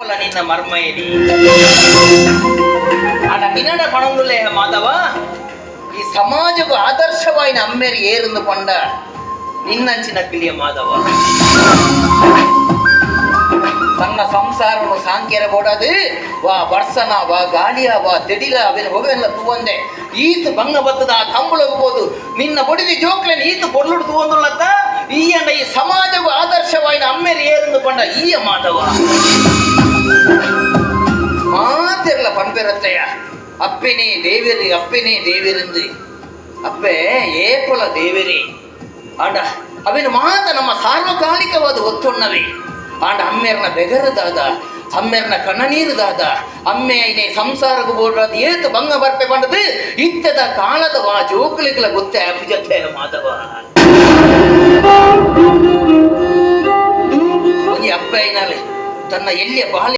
ನಿನ್ನ ಮರ್ಮ ಏನಿ ಆಡ వినడ పణములే మాధవ ఈ సమాజకు ఆదర్శమైన అమ్మేరు ఏరుంది కొండ నిన్నంచిన కిలియ మాధవ ತನ್ನ ಸಂಸಾರವನ್ನು ಸಾಂಖ್ಯರ ಬೋಡದು, ವಾ ವರ್ಷನ, ವಾ ಗಾಳಿಯ, ವಾ ದಿಡಿಲ, ಅವೆಲ್ಲ ಹೋಗವೆಲ್ಲ ತೂವಂದೆ. ಈತು ಭಂಗ ಬತ್ತದ, ಆ ಕಂಬಳಗಬಹುದು ನಿನ್ನ ಬೊಡಿದಿ ಜೋಕ್ಲನ್ ಈತು ಪೊರ್ಲುಡು ತೂವಂದುಳ್ಳತ್ತ. ಈ ಅಂಡ ಈ ಸಮಾಜವು ಆದರ್ಶವಾಯಿನ ಅಮ್ಮೇರಿ ಏರಂದು ಕೊಂಡ ಈಯ ಮಾಧವ. ಮಾತಿರಲ್ಲ ಪಂಪಿರತ್ತಯ್ಯ ಅಪ್ಪಿನಿ ದೇವಿರಿ, ಅಪ್ಪಿನಿ ದೇವಿರಿಂದ್ರಿ. ಅಪ್ಪೆ ಏಪಲ ದೇವಿರಿ. ಆಂಡ, ಅವಿನ ಮಾತ ನಮ್ಮ ಸಾರ್ವಕಾಲಿಕವಾದ ಒತ್ತುಣ್ಣವಿ. ಆಂಡ, ಅಮ್ಮೆರ್ನ ಬೆಗರದಾದ ಅಮ್ಮೆರ್ನ ಕಣ್ಣನೀರುದಾದ ಅಮ್ಮೆ ಐನೆ ಸಂಸಾರಕ್ಕೆ ಬೋಡ್ರಾದ ಏತು ಭಂಗ ಬರ್ಪೆ ಬಂಡದು ಇತ್ತದ ಕಾಲದ ವಾ ಜೋಕುಲಿಗಳ ಗೊತ್ತೆ ಅಭಿಜತೆ ಮಾಧವ. ಅಪ್ಪ ಐನಲ್ಲಿ ತನ್ನ ಎಲ್ಲಿಯ ಬಾಲ್ಯ